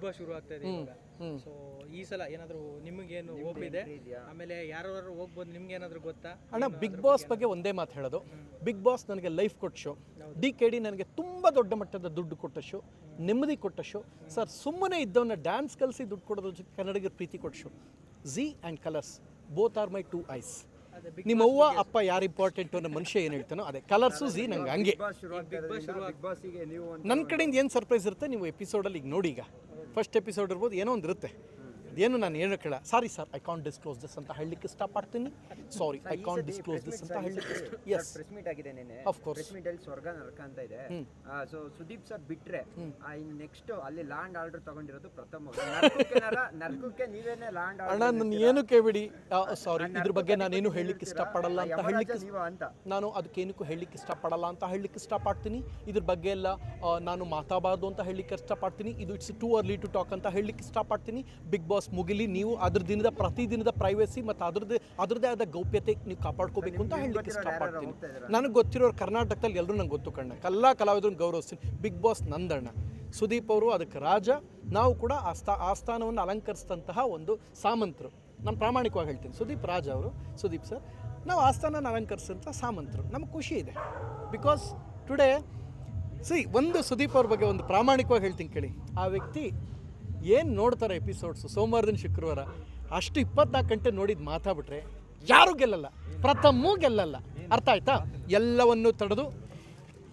ತುಂಬಾ ಶುರು ಆಗ್ತಾ ಇದೆ ಇವಾಗ ಸೊ ಈ ಸಲ ಏನಾದರೂ ನಿಮಗೇನು ಹೋಪ್ ಇದೆ? ಆಮೇಲೆ ಯಾರು ಹೋಗ್ಬೋದು ನಿಮ್ಗೆ ಏನಾದ್ರೂ ಗೊತ್ತಾ? ಅಣ್ಣ ಬಿಗ್ ಬಾಸ್ ಬಗ್ಗೆ ಒಂದೇ ಮಾತು ಹೇಳೋದು. ಬಿಗ್ ಬಾಸ್ ನನಗೆ ಲೈಫ್ ಕೊಟ್ಟ ಶೋ ಡಿ ಕೆ ಡಿ ನನಗೆ ತುಂಬ ದೊಡ್ಡ ಮಟ್ಟದ ದುಡ್ಡು ಕೊಟ್ಟ ಶೋ ನೆಮ್ಮದಿ ಕೊಟ್ಟ ಶೋ ಸರ್ ಸುಮ್ಮನೆ ಇದ್ದವನ್ನ ಡ್ಯಾನ್ಸ್ ಕಲಿಸಿ ದುಡ್ಡು ಕೊಡೋದ್ರ ಜೊತೆ ಕನ್ನಡಿಗರ ಪ್ರೀತಿ ಕೊಟ್ಟ show Zee and Colors both are my two eyes ನಿಮ್ಮ ಅವ್ವ ಅಪ್ಪ ಯಾರು ಇಂಪಾರ್ಟೆಂಟ್ ಅನ್ನೋ ಮನುಷ್ಯ ಏನು ಹೇಳ್ತಾನೋ ಅದೇ. ಕಲರ್ಸು ಝಿ ನಂಗೆ. ಹಂಗೆ. ನನ್ನ ಕಡೆಯಿಂದ ಏನು ಸರ್ಪ್ರೈಸ್ ಇರುತ್ತೆ ನೀವು ಎಪಿಸೋಡಲ್ಲಿ ಈಗ ನೋಡಿ ಈಗ. ಫಸ್ಟ್ ಎಪಿಸೋಡ್ ಇರ್ಬೋದು ಏನೋ ಒಂದು ಇರುತ್ತೆ ಏನು ನಾನು ಏನು ಕೇಳ. Sorry sir I can't disclose this ಅಂತ ಹೇಳಲಿಕ್ಕೆ ಇಷ್ಟಪಡ್ತೀನಿ. Sorry I can't disclose this ಅಂತ ಹೇಳಲಿಕ್ಕೆ ಎಸ್ ಪ್ರೆಸ್ ಮೀಟ್ ಆಗಿದೆ ನೆನೆ ಆಫ್ ಕೋರ್ಸ್ ಪ್ರೆಸ್ ಮೀಟ್ ಅಲ್ಲಿ ಸ್ವರ್ಗ ನರಕ ಅಂತ ಇದೆ. ಸೊ ಸುದೀಪ್ ಸರ್ ಬಿಟ್ರೆ ನೆಕ್ಸ್ಟ್ ಅಲ್ಲಿ ಲ್ಯಾಂಡ್ ಆರ್ಡರ್ ತಗೊಂಡಿರೋದು ಪ್ರಥಮ ನರಕಕ್ಕೆ ನರ- ನರಕಕ್ಕೆ ನೀವೇನೆ ಲ್ಯಾಂಡ್ ಆರ್ಡರ್ ಅಣ್ಣ ನಾನು ಏನು ಕೇಳಬೇಡಿ. ಸಾರಿ ಇದ್ರ ಬಗ್ಗೆ ನಾನೇನು ಹೇಳಲಿಕ್ಕೆ ಇಷ್ಟಪಡಲ್ಲ ಅಂತ ಹೇಳಲಿಕ್ಕೆ ನಾನು ಅಂತ? ನಾನು ಅದಕ್ಕೇನಕ್ಕೂ ಹೇಳಲಿಕ್ಕೆ ಇಷ್ಟಪಡಲ್ಲ ಅಂತ ಹೇಳಲಿಕ್ಕೆ ಇಷ್ಟಪಡ್ತೀನಿ. ಇದ್ರ ಬಗ್ಗೆ ಎಲ್ಲ ನಾನು ಮಾತಾಡಬಾರ್ದು ಅಂತ ಹೇಳಲಿಕ್ಕೆ ಇಷ್ಟಪಡ್ತೀನಿ. ಇದು it's too early to talk ಅಂತ ಹೇಳಲಿಕ್ಕೆ ಇಷ್ಟಪಡ್ತೀನಿ. ಬಿಗ್ ಬಾಸ್ ಮುಗಿಲಿ ನೀವು ಅದ್ರ ದಿನದ ಪ್ರತಿದಿನದ ಪ್ರೈವಸಿ ಮತ್ತು ಅದ್ರದ್ದೇ ಅದ್ರದ್ದೇ ಆದ ಗೌಪ್ಯತೆ ನೀವು ಕಾಪಾಡ್ಕೋಬೇಕು ಅಂತ ಹೇಳಲಿಕ್ಕೆ ಇಷ್ಟಪಡ್ತೀನಿ ನನಗೆ ಗೊತ್ತಿರೋರು ಕರ್ನಾಟಕದಲ್ಲಿ ಎಲ್ಲರೂ ನಂಗೆ ಗೊತ್ತು ಕಣ್ಣ. ಎಲ್ಲ ಕಲಾವಿದ್ರನ್ನ ಗೌರವಿಸ್ತೀನಿ. ಬಿಗ್ ಬಾಸ್ ನಂದಣ್ಣ. ಸುದೀಪ್ ಅವರು ಅದಕ್ಕೆ ರಾಜ. ನಾವು ಕೂಡ ಆ ಸ್ಥಾ ಆ ಸ್ಥಾನವನ್ನು ಅಲಂಕರಿಸಿದಂತಹ ಒಂದು ಸಾಮಂತರು. ನಾನು ಪ್ರಾಮಾಣಿಕವಾಗಿ ಹೇಳ್ತೀನಿ. ಸುದೀಪ್ ರಾಜ ಅವರು ಸುದೀಪ್ ಸರ್ ನಾವು ಆಸ್ಥಾನ ಅಲಂಕರಿಸಿದಂಥ ಸಾಮಂತರು. ನಮ್ಗೆ ಖುಷಿ ಇದೆ. ಬಿಕಾಸ್ ಟುಡೇ ಸಿ ಒಂದು ಸುದೀಪ್ ಅವ್ರ ಬಗ್ಗೆ ಒಂದು ಪ್ರಾಮಾಣಿಕವಾಗಿ ಹೇಳ್ತೀನಿ ಕೇಳಿ. ಆ ವ್ಯಕ್ತಿ ಏನು ನೋಡ್ತಾರೆ ಎಪಿಸೋಡ್ಸು ಸೋಮವಾರದಿಂದ ಶುಕ್ರವಾರ. ಅಷ್ಟು ಇಪ್ಪತ್ನಾಲ್ಕು ಗಂಟೆ ನೋಡಿದ್ದು ಮಾತಾಡ್ಬಿಟ್ರೆ ಯಾರೂ ಗೆಲ್ಲಲ್ಲ. ಪ್ರಥಮೂ ಗೆಲ್ಲಲ್ಲ. ಅರ್ಥ ಆಯ್ತಾ? ಎಲ್ಲವನ್ನು ತಡೆದು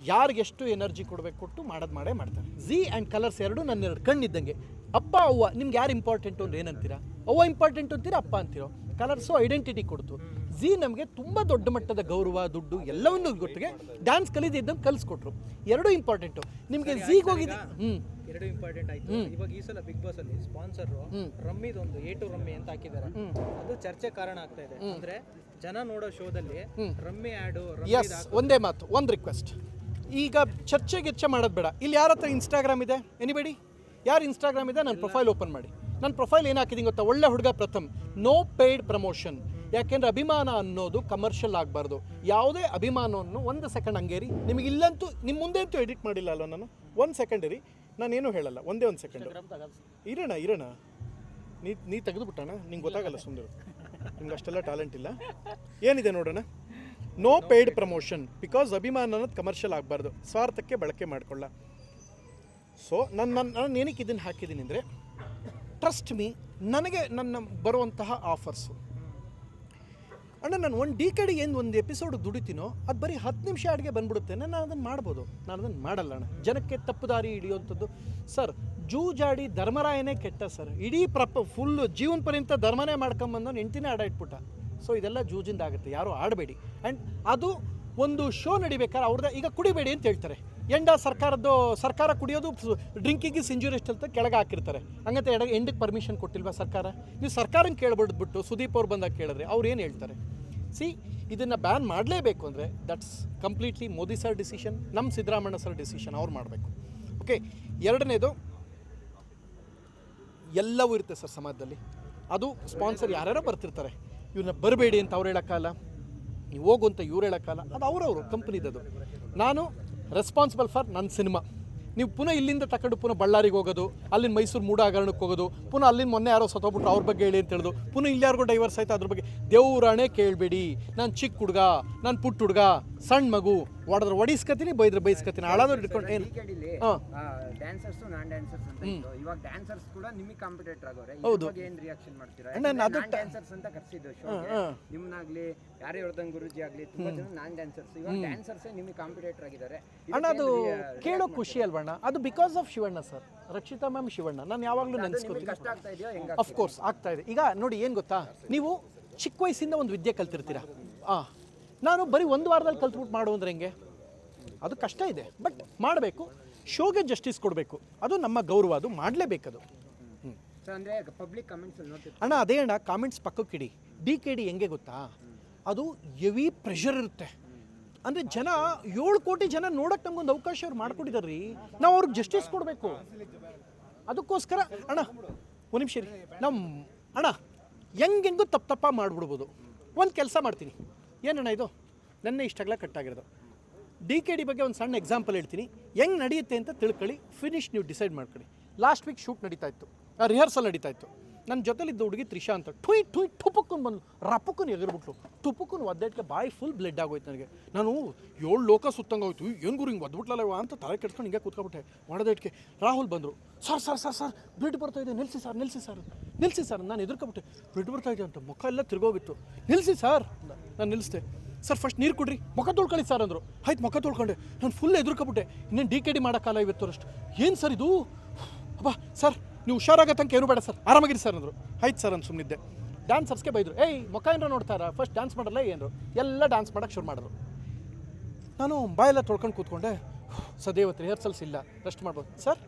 ಯಾರಿಗೆಷ್ಟು ಎನರ್ಜಿ ಕೊಡಬೇಕು ಕೊಟ್ಟು ಮಾಡೋದು ಮಾಡೇ ಮಾಡ್ತಾರೆ. ಝಿ ಆ್ಯಂಡ್ ಕಲರ್ಸ್ ಎರಡು ನನ್ನ ಎರಡು ಕಣ್ಣಿದ್ದಂಗೆ. ಅಪ್ಪ, ಅವ್ವ, ನಿಮ್ಗೆ ಯಾರು ಇಂಪಾರ್ಟೆಂಟು ಅಂದ್ರೆ ಏನಂತೀರಾ? ಅವ್ವ ಇಂಪಾರ್ಟೆಂಟ್ ಅಂತೀರಾ, ಅಪ್ಪ ಅಂತೀರೋ? ಕಲರ್ಸು ಐಡೆಂಟಿಟಿ ಕೊಡ್ತು. ಝಿ ನಮಗೆ ತುಂಬ ದೊಡ್ಡ ಮಟ್ಟದ ಗೌರವ ದುಡ್ಡು ಎಲ್ಲವನ್ನೂ ಗೊತ್ತಿಗೆ ಡ್ಯಾನ್ಸ್ ಕಲಿದಿದ್ದಂಗೆ ಕಲಿಸ್ಕೊಟ್ರು. ಎರಡೂ ಇಂಪಾರ್ಟೆಂಟು ನಿಮಗೆ ಝೀಗೆ ಹೋಗಿದೆ ಹ್ಞೂ ಎರಡು ಇಂಪಾರ್ಟೆಂಟ್ ಆಯ್ತು. ಇವಾಗ ಈ ಸಲ ಬಿಗ್ ಬಾಸ್ ಅಲ್ಲಿ ಸ್ಪಾನ್ಸರ್ ರಮ್ಮಿದೊಂದು ಏಟು ರಮ್ಮಿ ಅಂತ ಹಾಕಿದ್ದಾರೆ. ಅದು ಚರ್ಚೆ ಕಾರಣ ಆಗ್ತಾ ಇದೆ. ಅಂದ್ರೆ ಜನ ನೋಡೋ ಶೋದಲ್ಲಿ ರಮ್ಮಿ ಆಡು ಒಂದೇ ಮಾತು ಒಂದು ರಿಕ್ವೆಸ್ಟ್ ಈಗ ಚರ್ಚೆ ಗಿರ್ಚೆ ಮಾಡೋದು ಬೇಡ. ಇಲ್ಲಿ ಯಾರ ಹತ್ರ ಇನ್ಸ್ಟಾಗ್ರಾಮ್ ಇದೆ? ಎನಿಬೇಡಿ ಯಾರು ಇನ್ಸ್ಟಾಗ್ರಾಮ್ ಇದೆ? ನನ್ನ ಪ್ರೊಫೈಲ್ ಓಪನ್ ಮಾಡಿ. ನನ್ನ ಪ್ರೊಫೈಲ್ ಏನು ಹಾಕಿದೀನಿ ಗೊತ್ತಾ? ಒಳ್ಳೆ ಹುಡುಗ ಪ್ರಥಮ್. ನೋ ಪೇಯ್ಡ್ ಪ್ರಮೋಷನ್ ಯಾಕೆಂದ್ರೆ ಅಭಿಮಾನ ಅನ್ನೋದು ಕಮರ್ಷಿಯಲ್ ಆಗಬಾರ್ದು. ಯಾವುದೇ ಅಭಿಮಾನವನ್ನು ಒಂದು ಸೆಕೆಂಡ್ ಹಂಗೇರಿ ನಿಮಗೆ ಇಲ್ಲಂತೂ ನಿಮ್ಮ ಮುಂದೆ ಅಂತೂ ಎಡಿಟ್ ಮಾಡಿಲ್ಲ ಅಲ್ಲ ನಾನು? ಒಂದು ಸೆಕೆಂಡ್ ಇರಿ. ನಾನೇನು ಹೇಳಲ್ಲ, ಒಂದೇ ಒಂದು ಸೆಕೆಂಡ್ ಇರೋಣ ಇರೋಣ. ನೀ ನೀ ತೆಗೆದುಬಿಟ್ಟಣ? ನಿಂಗೆ ಗೊತ್ತಾಗಲ್ಲ ಸುಂದರ ನಿಮ್ಗೆ ಅಷ್ಟೆಲ್ಲ ಟ್ಯಾಲೆಂಟ್ ಇಲ್ಲ. ಏನಿದೆ ನೋಡೋಣ? ನೋ ಪೇಯ್ಡ್ ಪ್ರಮೋಷನ್ ಬಿಕಾಸ್ ಅಭಿಮಾನ ಅನ್ನೋದು ಕಮರ್ಷಿಯಲ್ ಆಗಬಾರ್ದು. ಸ್ವಾರ್ಥಕ್ಕೆ ಬಳಕೆ ಮಾಡಿಕೊಳ್ಳ. ಸೊ ನನ್ನ ನನ್ನ ನಾನು ಏನಕ್ಕೆ ಇದನ್ನು ಹಾಕಿದ್ದೀನಿ ಅಂದರೆ ಟ್ರಸ್ಟ್ ಮೀ ನನಗೆ ನನ್ನ ಬರುವಂತಹ ಆಫರ್ಸು ಅಣ್ಣ, ನಾನು ಒಂದು ಡಿ ಕೆಡಿಗೆ ಏನು ಒಂದು ಎಪಿಸೋಡ್ ದುಡಿತೀನೋ, ಅದು ಬರೀ ಹತ್ತು ನಿಮಿಷ ಅಡುಗೆ ಬಂದ್ಬಿಡುತ್ತೆ. ನಾನು ಅದನ್ನು ಮಾಡ್ಬೋದು. ನಾನು ಅದನ್ನು ಮಾಡಲ್ಲ ಅಣ್ಣ. ಜನಕ್ಕೆ ತಪ್ಪು ದಾರಿ ಹಿಡಿಯುವಂಥದ್ದು. ಸರ್, ಜೂಜಾಡಿ ಧರ್ಮರಾಯನೇ ಕೆಟ್ಟ ಸರ್. ಇಡೀ ಪ್ರಪ ಫುಲ್ಲು ಜೀವನ ಪರ್ಯಂತ ಧರ್ಮನೇ ಮಾಡ್ಕೊಂಬಂದು ಹೆಂಡ್ತಿನೇ ಆಡ ಇಟ್ಬಿಟ್ಟ. ಸೊ ಇದೆಲ್ಲ ಜೂಜಿಂದ ಆಗುತ್ತೆ ಯಾರೂ ಆಡಬೇಡಿ. ಆ್ಯಂಡ್ ಅದು ಒಂದು ಶೋ ನಡಿಬೇಕಾದ್ರೆ ಅವ್ರದ್ದು ಈಗ ಕುಡಿಬೇಡಿ ಅಂತ ಹೇಳ್ತಾರೆ. ಎಂಡ ಸರ್ಕಾರದ್ದು, ಸರ್ಕಾರ ಕುಡಿಯೋದು ಡ್ರಿಂಕಿಂಗ್ ಇಸ್ ಇಂಜುರಿಸ್ಟ್ ಅಂತ ಕೆಳಗೆ ಹಾಕಿರ್ತಾರೆ. ಹಂಗಂತ ಎಡ, ಎಂಡಕ್ಕೆ ಪರ್ಮಿಷನ್ ಕೊಟ್ಟಿಲ್ವಾ ಸರ್ಕಾರ? ನೀವು ಸರ್ಕಾರನ ಕೇಳ್ಬಿಡ್ಬಿಟ್ಟು ಸುದೀಪ್ ಅವ್ರು ಬಂದಾಗ ಕೇಳಿದ್ರೆ ಅವ್ರು ಏನು ಹೇಳ್ತಾರೆ? ಸಿ, ಇದನ್ನು ಬ್ಯಾನ್ ಮಾಡಲೇಬೇಕು ಅಂದರೆ that's completely Modi sir decision ನಮ್ಮ ಸಿದ್ದರಾಮಣ್ಣ ಸರ್ ಡಿಸಿಷನ್ ಅವ್ರು ಮಾಡಬೇಕು. ಓಕೆ ಎರಡನೇದು, ಎಲ್ಲವೂ ಇರುತ್ತೆ ಸರ್ ಸಮಾಜದಲ್ಲಿ. ಅದು ಸ್ಪಾನ್ಸರ್ ಯಾರ್ಯಾರೋ ಬರ್ತಿರ್ತಾರೆ. ಇವ್ರನ್ನ ಬರಬೇಡಿ ಅಂತ ಅವ್ರು ಹೇಳೋಕ್ಕಲ್ಲ ನೀವು ಹೋಗು ಅಂತ ಇವ್ರು ಹೇಳೋಕ್ಕಲ್ಲ ಅದು ಅವರವರು ಕಂಪ್ನಿದದು ನಾನು ರೆಸ್ಪಾನ್ಸಿಬಲ್ ಫಾರ್ ನನ್ನ ಸಿನಿಮಾ ನೀವು ಪುನಃ ಇಲ್ಲಿಂದ ತಕೊಂಡು ಪುನಃ ಬಳ್ಳಾರಿಗೆ ಹೋಗೋದು, ಅಲ್ಲಿನ ಮೈಸೂರು ಮೂಡ ಹಗರಣಕ್ಕೆ ಹೋಗೋದು, ಪುನಃ ಅಲ್ಲಿನ ಮೊನ್ನೆ ಯಾರೋ ಸತ್ತೋಗ್ಬಿಟ್ರು ಅವ್ರ ಬಗ್ಗೆ ಹೇಳಿ ಅಂತ ಹೇಳೋದು, ಪುನಃ ಇಲ್ಲಿ ಯಾರಿಗೂ ಡೈವರ್ಸ್ ಆಯ್ತು ಅದ್ರ ಬಗ್ಗೆ ದೇವರಾಣೆ ಕೇಳಬೇಡಿ. ನಾನು ಚಿಕ್ಕ ಹುಡುಗ, ನಾನು ಪುಟ್ಟ ಹುಡುಗ, ಸಣ್ಣ ಮಗು ಹೊಡೆದ್ರೆ ಹೊಡಿಸ್ಕತೀನಿ ಬೈದ್ರೆ ಬೈಸ್ಕತೀನಿ ಹಾಳಾದ್ರು ಇಟ್ಕೊಂಡು ಏನು? ಹಾಂ. ಡ್ಯಾನ್ಸರ್ಸ್ ನಾನ್ ಡ್ಯಾನ್ಸರ್ಸ್ ಅಂತ ಇತ್ತು. ಇವಾಗ ಡ್ಯಾನ್ಸರ್ಸ್ ಕೂಡ ನಿಮಗೆ ಕಾಂಪಿಟೇಟರ್ ಆಗೋರೆ. ಹೌದು. ಇವಾಗ ಏನ್ ರಿಯಾಕ್ಷನ್ ಮಾಡ್ತೀರಾ? ಅಣ್ಣ, ನಾನು ಅದು ಡ್ಯಾನ್ಸರ್ಸ್ ಅಂತ ಕರ್ಸಿದ್ದು ಶೋಗೆ ಹಾಂ. ನಿಮ್ನಾಗ್ಲಿ ಯಾರೇ ಹೇಳ್ದಂಗ್ ಗುರುಜಿ ಆಗ್ಲಿ ತುಂಬಾ ಜನ ನಾನ್ ಡ್ಯಾನ್ಸರ್ಸ್ ಇವಾಗ ಡ್ಯಾನ್ಸರ್ಸ್ ನಿಮಗೆ ಕಾಂಪಿಟೇಟರ್ ಆಗಿದ್ದಾರೆ. ಅಣ್ಣ ಅದು ಕೇಳೋ ಖುಷಿ ಅಲ್ವಣ್ಣ ಅದು because of Shivanna sir Rakshita ma'am Shivanna. ನಾನು ಯಾವಾಗಲೂ ನೆನೆಸ್ಕೊತೀನಿ. ಕಷ್ಟ ಆಗ್ತಾ ಇದೆಯೋ ಹೆಂಗ ಅಫ್ಕೋರ್ಸ್ ಆಗ್ತಾ ಇದೆ. ಈಗ ನೋಡಿ ಏನು ಗೊತ್ತಾ? ನೀವು ಚಿಕ್ಕ ವಯಸ್ಸಿಂದ ಒಂದು ವಿದ್ಯೆ ಕಲ್ತಿರ್ತೀರಾ? ಹಾಂ ನಾನು ಬರೀ ಒಂದು ವಾರದಲ್ಲಿ ಕಲ್ತ್ಬಿಟ್ಟು ಮಾಡು ಅಂದ್ರೆ ಹೆಂಗೆ? ಅದು ಕಷ್ಟ ಇದೆ ಬಟ್ ಮಾಡಬೇಕು. ಶೋಗೆ ಜಸ್ಟಿಸ್ ಕೊಡಬೇಕು. ಅದು ನಮ್ಮ ಗೌರವ ಅದು ಮಾಡಲೇಬೇಕದು. ಅಣ್ಣ ಅದೇ ಅಣ್ಣ ಕಾಮೆಂಟ್ಸ್ ಪಕ್ಕಕ್ಕಿಡಿ ಡಿ ಕೆ ಡಿ ಹೆಂಗೆ ಗೊತ್ತಾ? ಅದು ಎವಿ ಪ್ರೆಷರ್ ಇರುತ್ತೆ. ಅಂದರೆ ಜನ ಏಳು ಕೋಟಿ ಜನ ನೋಡಕ್ಕೆ ನಮಗೊಂದು ಅವಕಾಶ ಅವ್ರು ಮಾಡಿಕೊಟ್ಟಿದ್ದಾರೆ ರೀ ನಾವು ಅವ್ರಿಗೆ ಜಸ್ಟಿಸ್ ಕೊಡಬೇಕು. ಅದಕ್ಕೋಸ್ಕರ ಅಣ್ಣ ಒಂದು ನಿಮಿಷ ರೀ ನಮ್ಮ ಅಣ್ಣ ಹೆಂಗೆ ಹೆಂಗೂ ತಪ್ಪು ತಪ್ಪ ಮಾಡಿಬಿಡ್ಬೋದು. ಒಂದು ಕೆಲಸ ಮಾಡ್ತೀನಿ. ಏನಣ್ಣ ಇದು? ನನ್ನ ಇಷ್ಟಾಗಲ ಕಟ್ಟಾಗಿರೋದು. ಡಿ ಕೆ ಡಿ ಬಗ್ಗೆ ಒಂದು ಸಣ್ಣ ಎಕ್ಸಾಂಪಲ್ ಹೇಳ್ತೀನಿ. ಹೆಂಗೆ ನಡೆಯುತ್ತೆ ಅಂತ ತಿಳ್ಕೊಳ್ಳಿ. ಫಿನಿಶ್ ನೀವು ಡಿಸೈಡ್ ಮಾಡ್ಕೊಳ್ಳಿ. ಲಾಸ್ಟ್ ವೀಕ್ ಶೂಟ್ ನಡೀತಾ ಇತ್ತು. ರಿಹರ್ಸಲ್ ನಡೀತಾ ಇತ್ತು. ನನ್ನ ಜೊತೆಲಿದ್ದ ಹುಡುಗಿ ತ್ರಿಷಾ ಅಂತ. ಠುಯ್ ಠುಯ್ ಟುಪಕ್ಕನ್ ಬಂದು ರಪ್ಪಕ್ಕನ್ ಎಗರ್ಬಿಟ್ಲು ಟುಪಕ್ಕನ್ ಒದ್ದೆಟ್ಗೆ ಬಾಯಿ ಫುಲ್ ಬ್ಲಡ್ ಆಗೋಯ್ತು ನನಗೆ. ನಾನು, ಏಳು ಲೋಕ ಸುತ್ತಂಗೋಯ್ತು. ಏನು ಗುರು ಹಿಂಗೆ ಒದ್ಬಿಟ್ಲಲ್ಲ ಅಂತ ತಲೆ ಕೆಡ್ಸ್ಕೊಂಡು ಹಿಂಗೆ ಕೂತ್ಕೊಬಿಟ್ಟೆ ಒಡೆದೇಟ್ಗೆ ರಾಹುಲ್ ಬಂದರು. Sir sir sir sir blood ಬರ್ತಾ ಇದೆ. ನಿಲ್ಸಿ ಸರ್ ನಿಲ್ಸಿ ಸರ್. ನಿಲ್ಲಿಸಿ ಸರ್, ನಾನು ಎದುರ್ಕೊಬಿಟ್ಟೆ ಬ್ಲಡ್ ಬರ್ತಾ ಅಂತ, ಮುಖ ಎಲ್ಲ ತಿರ್ಗೋಗಿತ್ತು. ನಿಲ್ಲಿಸಿ ಸರ್ ನಾನು ನಿಲ್ಲಿಸ್ದೆ ಸರ್ ಫಸ್ಟ್ ನೀರು ಕೊಡ್ರಿ. ಮುಖ ತೊಳ್ಕೊಳ್ಳಿ ಸರ್ ಅಂದರು. ಆಯ್ತು, ಮುಖ ತೊಳ್ಕೊಂಡೆ. ನಾನು ಫುಲ್ ಎದುರ್ಕೊಬಿಟ್ಟೆ ಇನ್ನೇನು ಡಿ ಕೆ ಡಿ ಮಾಡೋಕ್ಕಲ್ಲ ಇವತ್ತು ಅಷ್ಟು ಏನು ಸರ್ ಇದು? ಅಬ್ಬಾ, ಸರ್, ನೀವು ಹುಷಾರಾಗೋ ತನಕ ಏನು ಬೇಡ ಸರ್. ಆರಾಮಾಗಿರಿ ಸರ್ ಅಂದರು. ಆಯ್ತು ಸರ್ ಅಂತ ಸುಮ್ಮನಿದ್ದೆ ಡ್ಯಾನ್ಸರ್ಸ್ಗೆ ಬೈದರು. ಏಯ್ ಮುಖ ಏನಾರ ನೋಡ್ತಾರ? ಫಸ್ಟ್ ಡ್ಯಾನ್ಸ್ ಮಾಡಲ್ಲ? ಏನರು. ಎಲ್ಲ ಡ್ಯಾನ್ಸ್ ಮಾಡೋಕ್ಕೆ ಶುರು ಮಾಡಿದ್ರು. ನಾನು ಬಾಯೆಲ್ಲ ತೊಳ್ಕೊಂಡು ಕೂತ್ಕೊಂಡೆ. ಸದೇವತ್ತು ರಿಹರ್ಸಲ್ಸ್ ಇಲ್ಲ. ರೆಸ್ಟ್ ಮಾಡ್ಬೋದು. ಸರ್,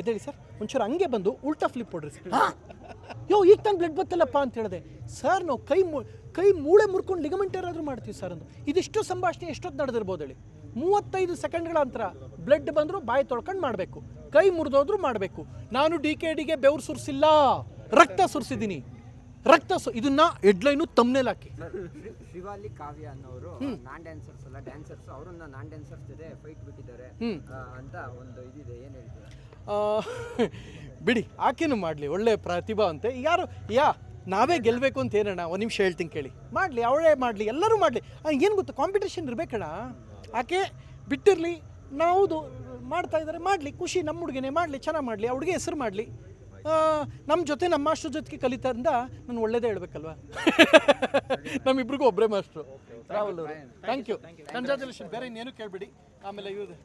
ಎದ್ದೇಳಿ ಸರ್, ಒಂಚೂರು ಹಂಗೆ ಬಂದು ಉಲ್ಟಾ ಫ್ಲಿಪ್ ಕೊಡ್ರಿ ಸರ್. ಯೋ ಈಗ ತಾನು ಬ್ಲಡ್ ಬತ್ತಲ್ಲಪ್ಪ ಅಂತ ಹೇಳಿದೆ. ಸರ್ ನಾವು ಕೈ ಮು ಕೈ ಮೂಳೆ ಮುರ್ಕೊಂಡು ಲಿಗಮೆಂಟ್ ಏನಾದರೂ ಮಾಡ್ತೀವಿ ಸರ್ ಅಂದು ಇದಿಷ್ಟು ಸಂಭಾಷಣೆ ಎಷ್ಟೊತ್ತು ನಡೆದಿರ್ಬೋದು ಹೇಳಿ. ಮೂವತ್ತೈದು ಸೆಕೆಂಡ್ಗಳ ಅಂತರ ಬ್ಲಡ್ ಬಂದರೂ ಬಾಯಿ ತೊಳ್ಕೊಂಡು ಮಾಡಬೇಕು. ಕೈ ಮುರಿದೋದ್ರೂ ಮಾಡಬೇಕು. ನಾನು ಡಿ ಕೆ ಡಿಗೆ ಬೆವ್ರು ಸುರಿಸಿಲ್ಲ. ರಕ್ತ ಸುರಿಸಿದ್ದೀನಿ. ರಕ್ತ ಸು ಇದನ್ನ ಹೆಡ್ಲೈನು ತಮ್ಮನೇಲಿ ಹಾಕಿ. ಶಿವಾಲಿ ಕಾವ್ಯ ಅನ್ನೋರು ನಾನ್ ಡ್ಯಾನ್ಸರ್ಸ್ ಅಲ್ಲ ಡ್ಯಾನ್ಸರ್ಸ್ ಅವರನ್ನ ನಾನ್ ಡ್ಯಾನ್ಸರ್ಸ್ ಜೊತೆ ಫೈಟ್ ಬಿಟ್ಟಿದ್ದಾರೆ. ಅಂತ ಒಂದು ಇದಿದೆ. ಏನ್ ಹೇಳ್ತೀರಾ? ಬಿಡಿ ಆಕೆನೂ ಮಾಡಲಿ ಒಳ್ಳೆ ಪ್ರತಿಭಾ ಅಂತ. ಯಾರು ಯಾ ನಾವೇ ಗೆಲ್ಲಬೇಕು ಅಂತ ಏನಣ್ಣ? ಒಂದು ನಿಮಿಷ ಹೇಳ್ತೀನಿ ಕೇಳಿ. ಮಾಡಲಿ ಅವಳೇ ಮಾಡಲಿ ಎಲ್ಲರೂ ಮಾಡಲಿ. ಏನು ಗೊತ್ತು ಕಾಂಪಿಟೇಷನ್ ಇರಬೇಕಣ್ಣ? ಆಕೆ ಬಿಟ್ಟಿರಲಿ ನಾವು ಮಾಡ್ತಾ ಇದ್ದಾರೆ ಮಾಡಲಿ ಖುಷಿ ನಮ್ಮ ಹುಡುಗಿನೇ ಮಾಡಲಿ ಚೆನ್ನಾಗಿ ಮಾಡಲಿ ಆ ಹುಡುಗಿ ಹೆಸರು ಮಾಡಲಿ. ನಮ್ಮ ಜೊತೆ ನಮ್ಮ ಮಾಸ್ಟ್ರ್ ಜೊತೆಗೆ ಕಲಿತಾರಿಂದ ನಾನು ಒಳ್ಳೇದೇ ಹೇಳ್ಬೇಕಲ್ವಾ? ನಮ್ಮಿಬ್ರಿಗೂ ಒಬ್ಬರೇ ಮಾಸ್ಟ್ರು. ರಾಹುಲ್ ಅವರು. ಥ್ಯಾಂಕ್ ಯು ಕಂಗ್ರಾಚುಲೇಷನ್ ಬೇರೆ ಇನ್ನೇನು ಕೇಳಬೇಡಿ. ಆಮೇಲೆ ಇವ್ದು